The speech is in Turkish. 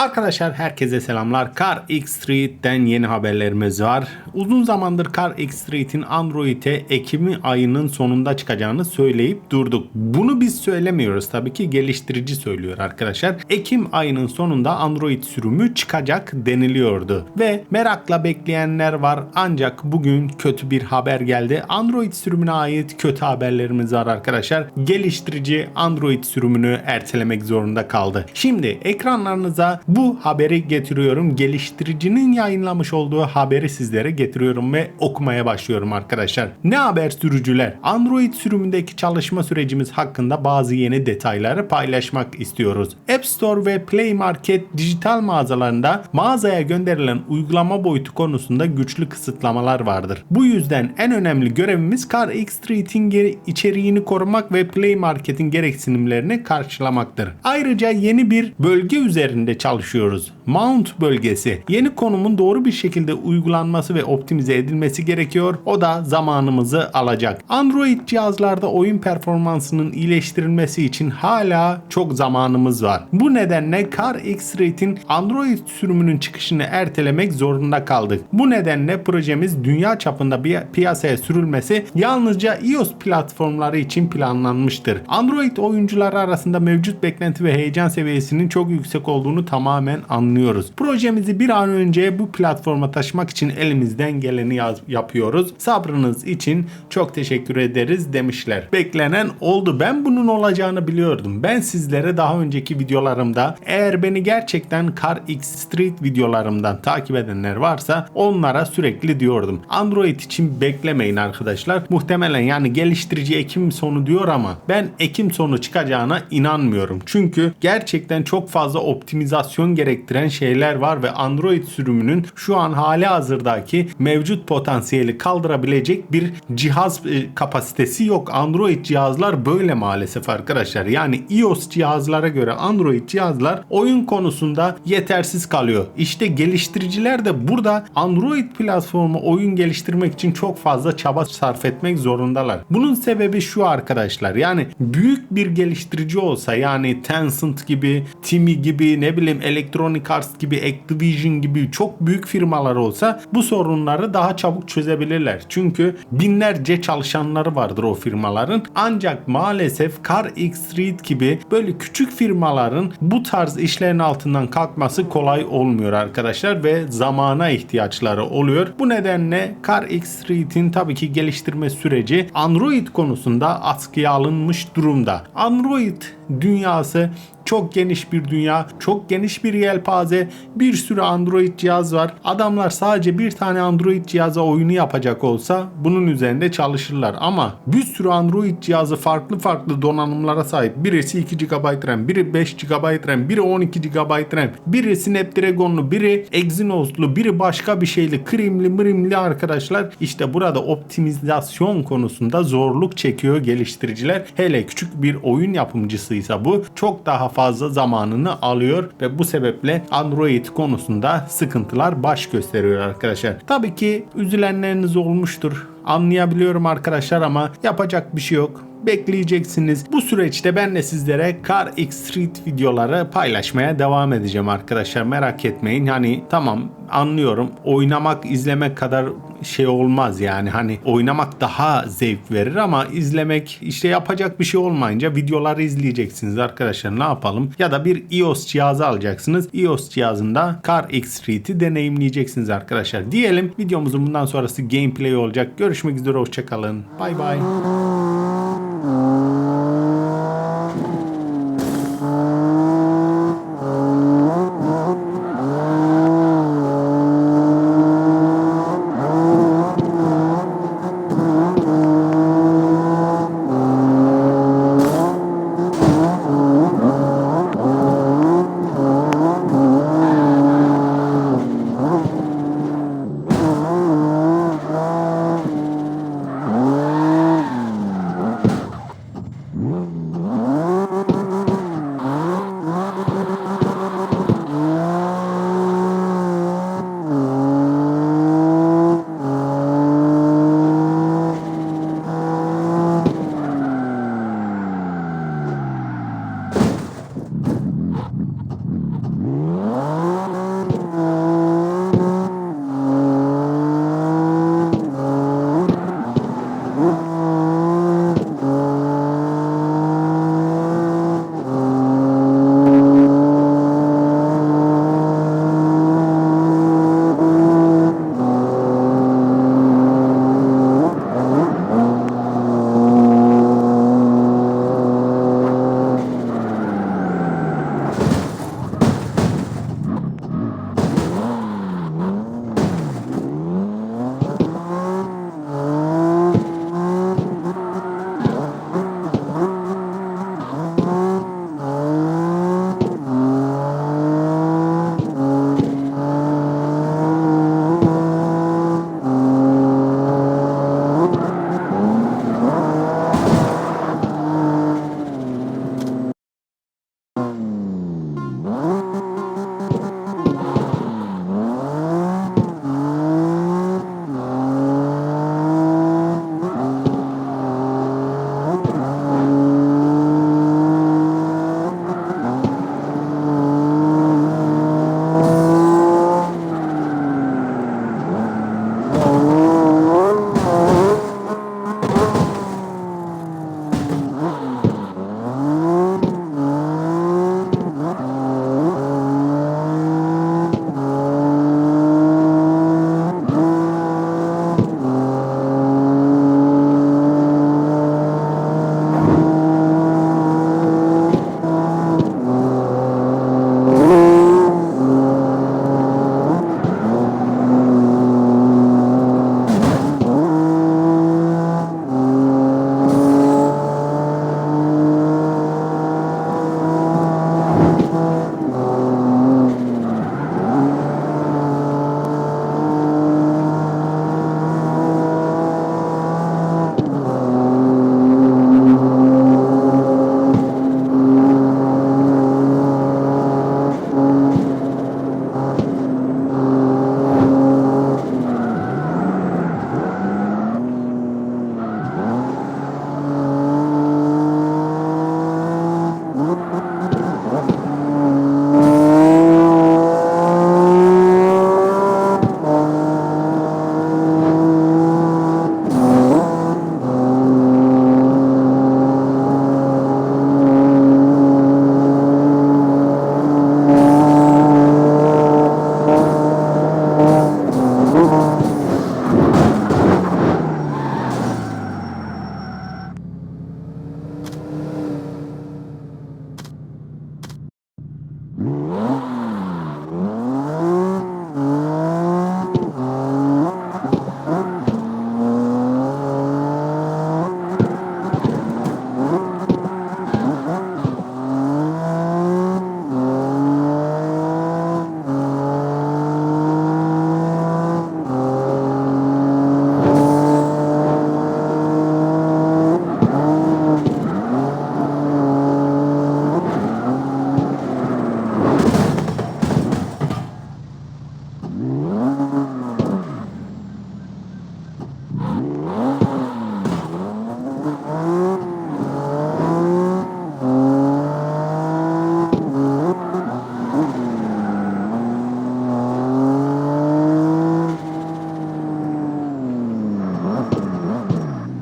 Arkadaşlar herkese selamlar. Car X Street'ten yeni haberlerimiz var. Uzun zamandır Car X Street'in Android'e Ekim ayının sonunda çıkacağını söyleyip durduk. Bunu biz söylemiyoruz tabii ki geliştirici söylüyor arkadaşlar. Ekim ayının sonunda Android sürümü çıkacak deniliyordu. Ve merakla bekleyenler var ancak bugün kötü bir haber geldi. Android sürümüne ait kötü haberlerimiz var arkadaşlar. Geliştirici Android sürümünü ertelemek zorunda kaldı. Şimdi ekranlarınıza bu haberi getiriyorum. Geliştiricinin yayınlamış olduğu haberi sizlere getiriyorum ve okumaya başlıyorum arkadaşlar. Ne haber sürücüler? Android sürümündeki çalışma sürecimiz hakkında bazı yeni detayları paylaşmak istiyoruz. App Store ve Play Market dijital mağazalarında mağazaya gönderilen uygulama boyutu konusunda güçlü kısıtlamalar vardır. Bu yüzden en önemli görevimiz Car X Street'in içeriğini korumak ve Play Market'in gereksinimlerini karşılamaktır. Ayrıca yeni bir bölge üzerinde çalışıyoruz. Mount bölgesi. Yeni konumun doğru bir şekilde uygulanması ve optimize edilmesi gerekiyor. O da zamanımızı alacak. Android cihazlarda oyun performansının iyileştirilmesi için hala çok zamanımız var. Bu nedenle Car X-Rate'in Android sürümünün çıkışını ertelemek zorunda kaldık. Bu nedenle projemiz dünya çapında bir piyasaya sürülmesi yalnızca iOS platformları için planlanmıştır. Android oyuncuları arasında mevcut beklenti ve heyecan seviyesinin çok yüksek olduğunu tamamen anlıyoruz. Projemizi bir an önce bu platforma taşımak için elimizden geleni yaz- yapıyoruz. Sabrınız için çok teşekkür ederiz demişler. Beklenen oldu. Ben bunun olacağını biliyordum. Ben sizlere daha önceki videolarımda eğer beni gerçekten Car X Street videolarımdan takip edenler varsa onlara sürekli diyordum. Android için beklemeyin arkadaşlar. Muhtemelen yani geliştirici Ekim sonu diyor ama ben Ekim sonu çıkacağına inanmıyorum. Çünkü gerçekten çok fazla optimizasyon gerektiren şeyler var ve Android sürümünün şu an hali hazırdaki mevcut potansiyeli kaldırabilecek bir cihaz e, kapasitesi yok. Android cihazlar böyle maalesef arkadaşlar. Yani iOS cihazlara göre Android cihazlar oyun konusunda yetersiz kalıyor. İşte geliştiriciler de burada Android platformu oyun geliştirmek için çok fazla çaba sarf etmek zorundalar. Bunun sebebi şu arkadaşlar. Yani büyük bir geliştirici olsa yani Tencent gibi, Timi gibi, ne bileyim Electronic Arts gibi, Activision gibi çok büyük firmalar olsa bu sorunları daha çabuk çözebilirler. Çünkü binlerce çalışanları vardır o firmaların. Ancak maalesef Car X Street gibi böyle küçük firmaların bu tarz işlerin altından kalkması kolay olmuyor arkadaşlar ve zamana ihtiyaçları oluyor. Bu nedenle Car X Street'in tabii ki geliştirme süreci Android konusunda askıya alınmış durumda. Android dünyası çok geniş bir dünya, çok geniş bir yelpaze, bir sürü Android cihaz var. Adamlar sadece bir tane Android cihaza oyunu yapacak olsa bunun üzerinde çalışırlar. Ama bir sürü Android cihazı farklı farklı donanımlara sahip. Birisi 2 GB RAM, biri 5 GB RAM, biri 12 GB RAM, biri Snapdragon'lu, biri Exynos'lu, biri başka bir şeyli, krimli mrimli arkadaşlar. İşte burada optimizasyon konusunda zorluk çekiyor geliştiriciler. Hele küçük bir oyun yapımcısıysa bu çok daha fazla zamanını alıyor ve bu sebeple Android konusunda sıkıntılar baş gösteriyor arkadaşlar. Tabii ki üzülenleriniz olmuştur. Anlayabiliyorum arkadaşlar ama yapacak bir şey yok bekleyeceksiniz. Bu süreçte ben de sizlere Car X Street videoları paylaşmaya devam edeceğim arkadaşlar. Merak etmeyin. Hani tamam anlıyorum. Oynamak, izlemek kadar şey olmaz yani. Hani oynamak daha zevk verir ama izlemek işte yapacak bir şey olmayınca videoları izleyeceksiniz arkadaşlar. Ne yapalım? Ya da bir iOS cihazı alacaksınız. iOS cihazında Car X Street'i deneyimleyeceksiniz arkadaşlar. Diyelim videomuzun bundan sonrası gameplay olacak. Görüşmek üzere hoşçakalın. Bay bay.